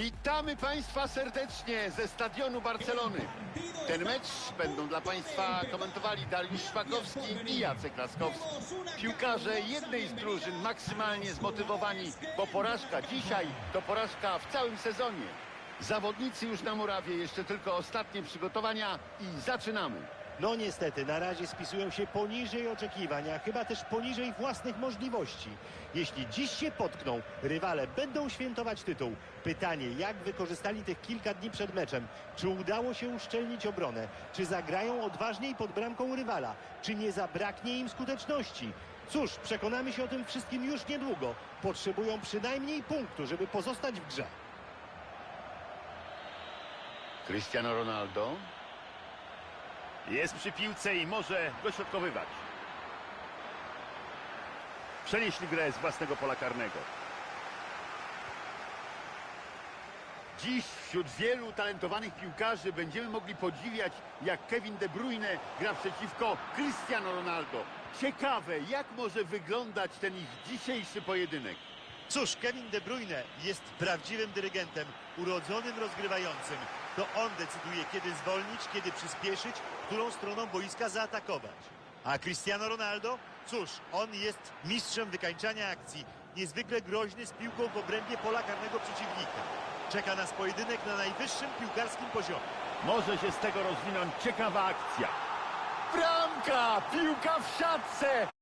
Witamy Państwa serdecznie ze stadionu Barcelony. Ten mecz będą dla Państwa komentowali Dariusz Szpakowski i Jacek Laskowski. Piłkarze jednej z drużyn maksymalnie zmotywowani, bo porażka dzisiaj to porażka w całym sezonie. Zawodnicy już na murawie, jeszcze tylko ostatnie przygotowania i zaczynamy. No niestety, na razie spisują się poniżej oczekiwań, a chyba też poniżej własnych możliwości. Jeśli dziś się potkną, rywale będą świętować tytuł. Pytanie, jak wykorzystali tych kilka dni przed meczem? Czy udało się uszczelnić obronę? Czy zagrają odważniej pod bramką rywala? Czy nie zabraknie im skuteczności? Cóż, przekonamy się o tym wszystkim już niedługo. Potrzebują przynajmniej punktu, żeby pozostać w grze. Cristiano Ronaldo. Jest przy piłce i może dośrodkowywać. Przenieśli grę z własnego pola karnego. Dziś wśród wielu talentowanych piłkarzy będziemy mogli podziwiać, jak Kevin De Bruyne gra przeciwko Cristiano Ronaldo. Ciekawe, jak może wyglądać ten ich dzisiejszy pojedynek. Cóż, Kevin De Bruyne jest prawdziwym dyrygentem, urodzonym rozgrywającym. To on decyduje, kiedy zwolnić, kiedy przyspieszyć, którą stroną boiska zaatakować. A Cristiano Ronaldo? Cóż, on jest mistrzem wykańczania akcji. Niezwykle groźny z piłką w obrębie pola karnego przeciwnika. Czeka nas pojedynek na najwyższym piłkarskim poziomie. Może się z tego rozwinąć ciekawa akcja. Bramka! Piłka w siatce!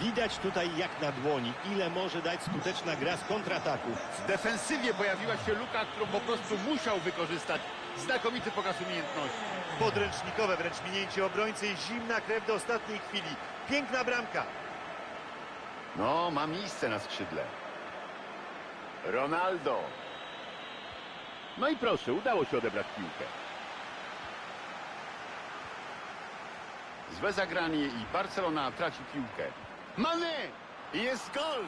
Widać tutaj jak na dłoni, ile może dać skuteczna gra z kontrataku. W defensywie pojawiła się luka, którą po prostu musiał wykorzystać. Znakomity pokaz umiejętności. Podręcznikowe wręcz minięcie obrońcy i zimna krew do ostatniej chwili. Piękna bramka. No, ma miejsce na skrzydle. Ronaldo. No i proszę, udało się odebrać piłkę. Złe zagranie i Barcelona traci piłkę. Mane! Jest gol!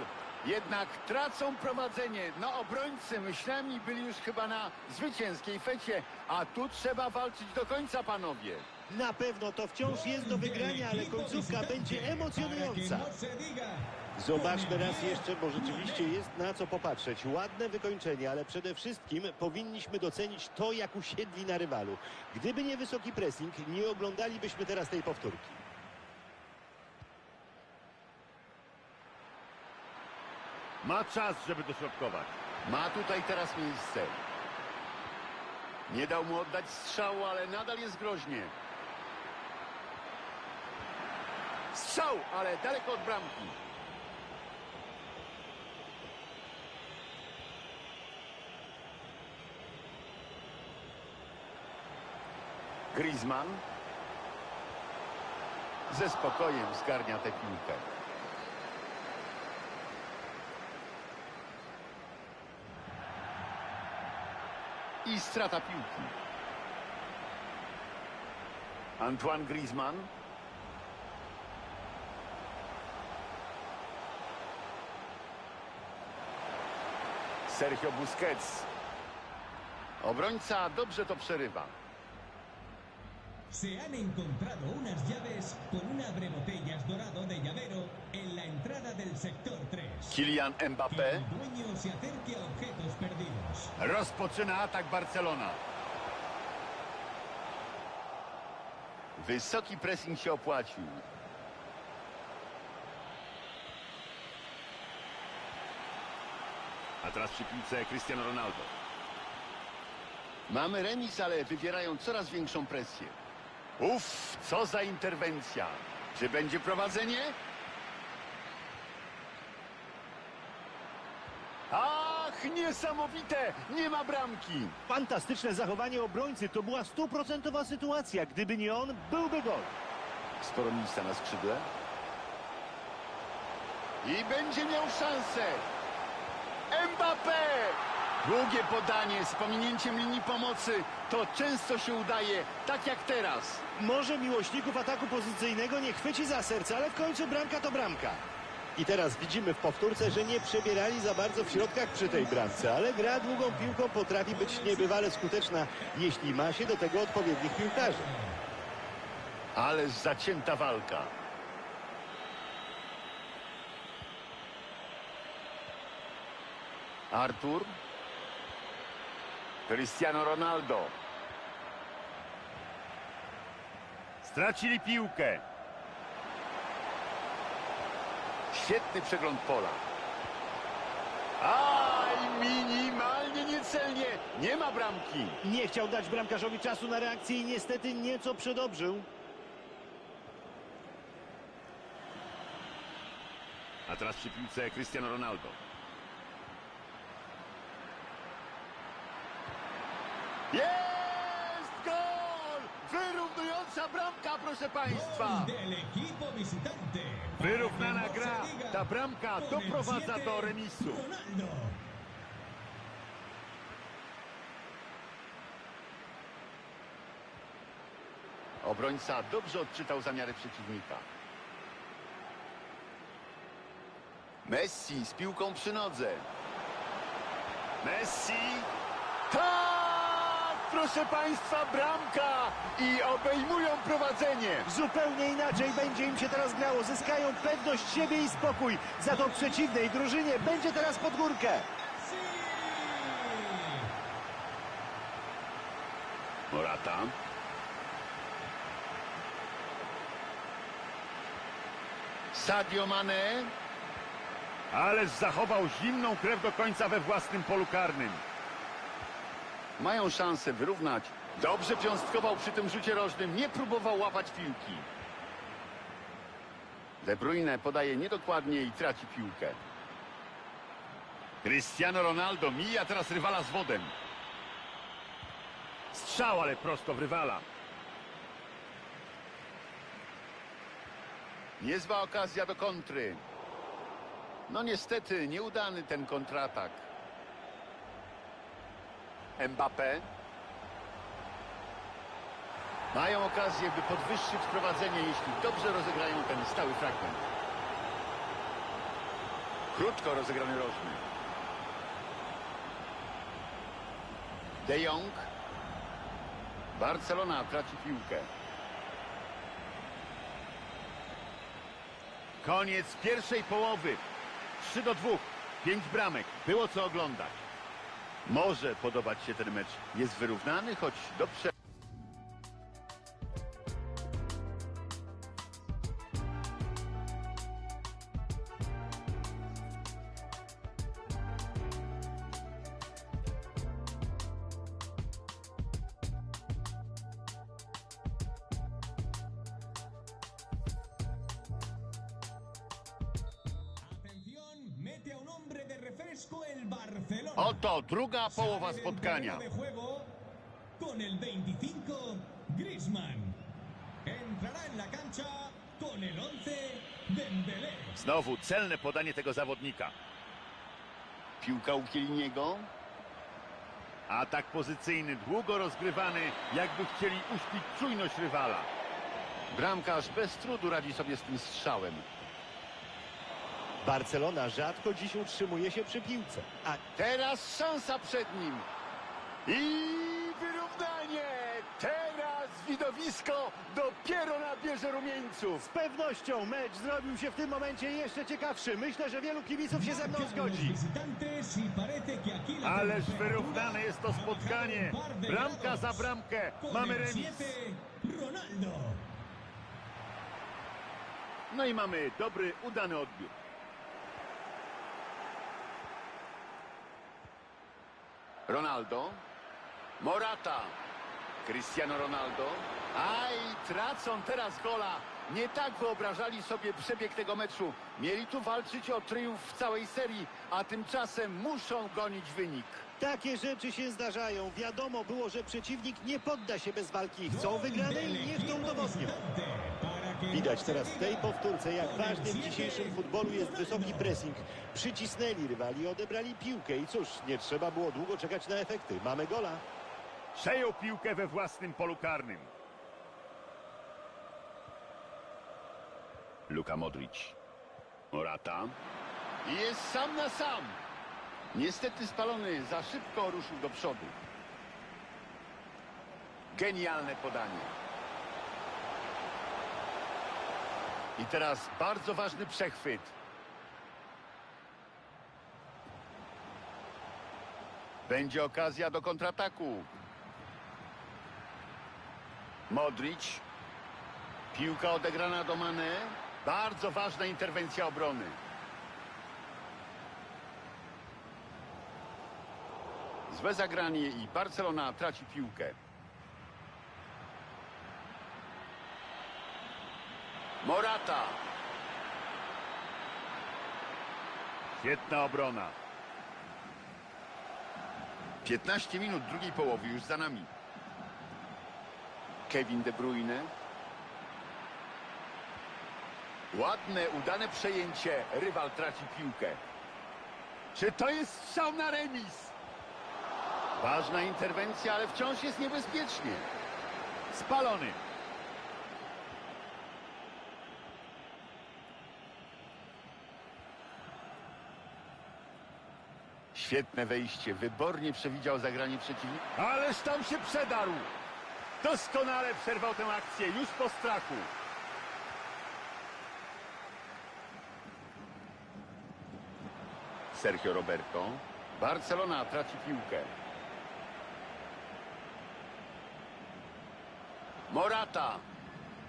Jednak tracą prowadzenie. No obrońcy myślami byli już chyba na zwycięskiej fecie, a tu trzeba walczyć do końca, panowie. Na pewno to wciąż jest do wygrania, ale końcówka będzie emocjonująca. Zobaczmy raz jeszcze, bo rzeczywiście jest na co popatrzeć. Ładne wykończenie, ale przede wszystkim powinniśmy docenić to, jak usiedli na rywalu. Gdyby nie wysoki pressing, nie oglądalibyśmy teraz tej powtórki. Ma czas, żeby dośrodkować. Ma tutaj teraz miejsce. Nie dał mu oddać strzału, ale nadal jest groźnie. Strzał, ale daleko od bramki. Griezmann ze spokojem zgarnia tę piłkę. I strata piłki. Antoine Griezmann. Sergio Busquets. Obrońca dobrze to przerywa. Se han encontrado unas llaves con un abrebotellas dorado de llavero en la entrada del sector 3. Kylian Mbappé. el dueño se acerque a objetos perdidos. Rozpoczyna atak Barcelona. Wysoki pressing się opłacił. A teraz przy piłce Cristiano Ronaldo. Mamy remis, ale wywierają coraz większą presję. Uff, co za interwencja. Czy będzie prowadzenie? Ach, niesamowite! Nie ma bramki. Fantastyczne zachowanie obrońcy, to była stuprocentowa sytuacja. Gdyby nie on, byłby gol. Sporo miejsca na skrzydle. I będzie miał szansę. Mbappé! Długie podanie z pominięciem linii pomocy. To często się udaje, tak jak teraz. Może miłośników ataku pozycyjnego nie chwyci za serce, ale w końcu bramka to bramka. I teraz widzimy w powtórce, że nie przebierali za bardzo w środkach przy tej bramce, ale gra długą piłką potrafi być niebywale skuteczna, jeśli ma się do tego odpowiednich piłkarzy. Ale zacięta walka. Artur. Cristiano Ronaldo. Stracili piłkę. Świetny przegląd pola. Aj, minimalnie niecelnie. Nie ma bramki. Nie chciał dać bramkarzowi czasu na reakcję i niestety nieco przedobrzył. A teraz przy piłce Cristiano Ronaldo. Jest gol! Bramka, proszę Państwa. Wyrównana gra. Ta bramka doprowadza do remisu. Obrońca dobrze odczytał zamiary przeciwnika. Messi z piłką przy nodze. Messi. Tak! Proszę Państwa, bramka! I obejmują prowadzenie. Zupełnie inaczej będzie im się teraz grało. Zyskają pewność siebie i spokój. Za to przeciwnej drużynie będzie teraz pod górkę. Morata. Sadio Mane. Ależ zachował zimną krew do końca we własnym polu karnym. Mają szansę wyrównać. Dobrze piąstkował przy tym rzucie rożnym. Nie próbował łapać piłki. De Bruyne podaje niedokładnie i traci piłkę. Cristiano Ronaldo mija teraz rywala z wodem. Strzał, ale prosto w rywala. Niezła okazja do kontry. No niestety, nieudany ten kontratak. Mbappé. Mają okazję, by podwyższyć prowadzenie, jeśli dobrze rozegrają ten stały fragment. Krótko rozegrany rożny. De Jong. Barcelona traci piłkę. Koniec pierwszej połowy. 3 do 2. 5 bramek. Było co oglądać. Może podobać się ten mecz. Jest wyrównany, choć do. Oto druga połowa spotkania. con el 25 Griezmann. Entrará en la cancha con el 11 Dembélé. Znowu celne podanie tego zawodnika. Piłka u Kieliniego. Atak pozycyjny, długo rozgrywany, jakby chcieli uśpić czujność rywala. Bramkarz bez trudu radzi sobie z tym strzałem. Barcelona rzadko dziś utrzymuje się przy piłce. A Teraz szansa przed nim. I wyrównanie. Teraz widowisko dopiero nabierze rumieńców. z pewnością mecz zrobił się w tym momencie jeszcze ciekawszy. Myślę, że wielu kibiców się ze mną zgodzi. Ależ wyrównane jest to spotkanie. Bramka za bramkę. Mamy remis. 7 Ronaldo. No i mamy dobry, udany odbiór. Ronaldo. Morata. Cristiano Ronaldo. Aj, tracą teraz gola. Nie tak wyobrażali sobie przebieg tego meczu. Mieli tu walczyć o triumf w całej serii, a tymczasem muszą gonić wynik. Takie rzeczy się zdarzają. Wiadomo było, że przeciwnik nie podda się bez walki. Chcą wygranej niech equipo udowodnią. Widać teraz w tej powtórce, jak ważny w dzisiejszym futbolu jest wysoki pressing. Przycisnęli rywali, odebrali piłkę i cóż, nie trzeba było długo czekać na efekty. Mamy gola. Przejął piłkę we własnym polu karnym. Luka Modric. Morata. Jest sam na sam. Niestety spalony, za szybko ruszył do przodu. Genialne podanie. I teraz bardzo ważny przechwyt. Będzie okazja do kontrataku. Modric. Piłka odegrana do Mane. Bardzo ważna interwencja obrony. Złe zagranie i Barcelona traci piłkę. Morata. Świetna obrona. 15 minut drugiej połowy już za nami. Kevin De Bruyne. Ładne, udane przejęcie. Rywal traci piłkę. Czy to jest strzał na remis? Ważna interwencja, ale wciąż jest niebezpiecznie. Spalony. Świetne wejście. Wybornie przewidział zagranie przeciwnika. Ależ tam się przedarł. Doskonale przerwał tę akcję już po strachu. Sergio Roberto. Barcelona traci piłkę. Morata.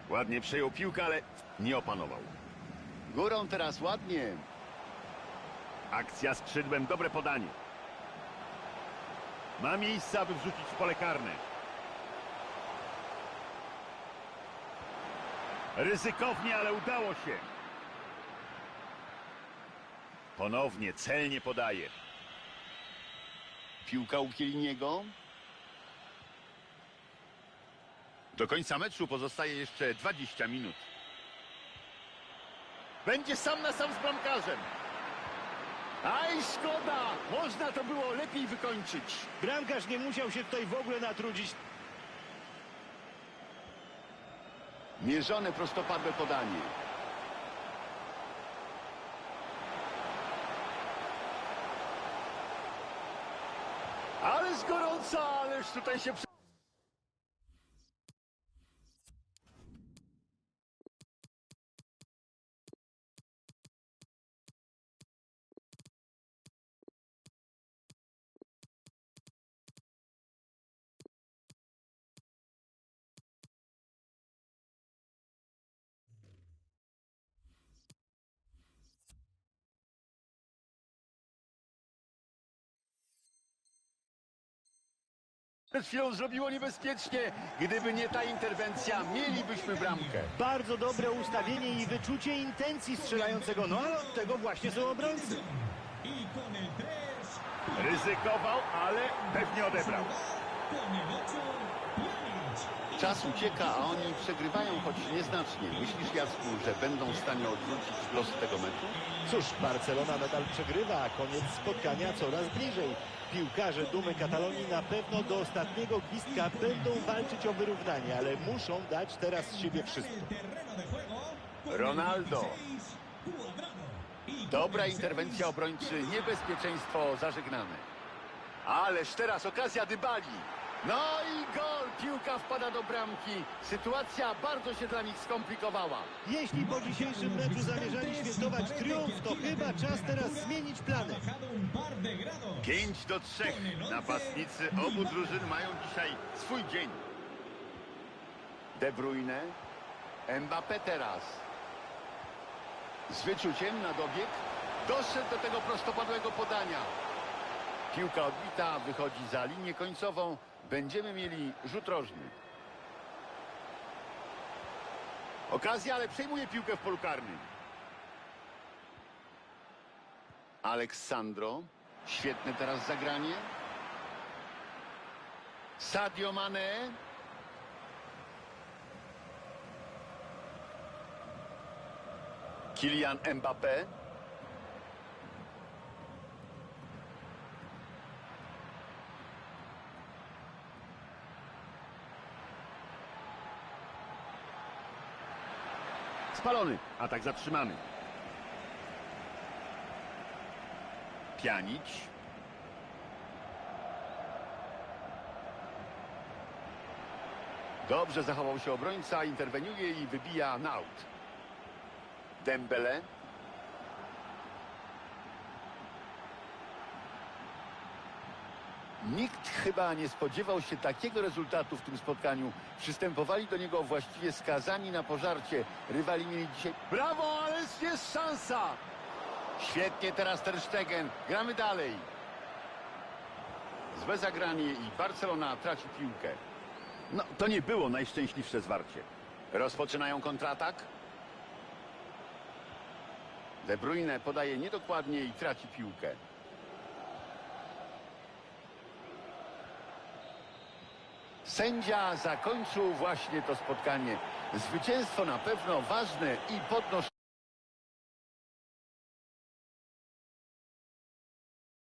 Ładnie przejął piłkę, ale nie opanował. Górą teraz ładnie. Akcja skrzydłem, dobre podanie. Ma miejsce, aby wrzucić w pole karne. Ryzykownie, ale udało się. Ponownie celnie podaje. Piłka u Kieliniego. Do końca meczu pozostaje jeszcze 20 minut. Będzie sam na sam z bramkarzem. Aj, szkoda! Można to było lepiej wykończyć. Bramkarz nie musiał się tutaj w ogóle natrudzić. Mierzone prostopadłe podanie. Ależ gorąco, ależ tutaj się... Przed chwilą zrobiło niebezpiecznie. Gdyby nie ta interwencja, mielibyśmy bramkę. Bardzo dobre ustawienie i wyczucie intencji strzelającego. No ale od tego właśnie są obrońcy. Con el 3, Ryzykował, ale pewnie odebrał. Con el 8, Pjanic. Czas ucieka, a oni przegrywają, choć nieznacznie. Myślisz, Jacku, że będą w stanie odwrócić los tego meczu? Cóż, Barcelona nadal przegrywa, a koniec spotkania coraz bliżej. Piłkarze Dumy Katalonii na pewno do ostatniego gwizdka będą walczyć o wyrównanie, ale muszą dać teraz z siebie wszystko. Ronaldo. 16, Cuadrado. Con Dobra interwencja 6, obrońcy, niebezpieczeństwo zażegnane. Ależ teraz okazja Dybali. No i gol! Piłka wpada do bramki. Sytuacja bardzo się dla nich skomplikowała. Jeśli po dzisiejszym meczu zamierzali świętować triumf, to chyba czas teraz zmienić plany. bajado un par de grados. 5 do 3. Napastnicy obu drużyn mają dzisiaj swój dzień. De Bruyne. Mbappé teraz. Z wyczuciem na dobieg. Doszedł do tego prostopadłego podania. Piłka odbita, wychodzi za linię końcową. Będziemy mieli rzut rożny. Okazja, ale przejmuje piłkę w polu karnym. Aleksandro. Świetne teraz zagranie. Sadio Mane. Kylian Mbappé. Spalony. Atak zatrzymany. Pjanic. Dobrze zachował się obrońca, interweniuje i wybija na aut. Dembele. Nikt chyba nie spodziewał się takiego rezultatu w tym spotkaniu. Przystępowali do niego właściwie skazani na pożarcie. Rywali mieli dzisiaj... Brawo, ale jest szansa! Świetnie teraz Ter Stegen. Gramy dalej. Złe zagranie i Barcelona traci piłkę. No, to nie było najszczęśliwsze zwarcie. Rozpoczynają kontratak. De Bruyne podaje niedokładnie i traci piłkę. Sędzia zakończył właśnie to spotkanie. Zwycięstwo na pewno ważne i podnoszone.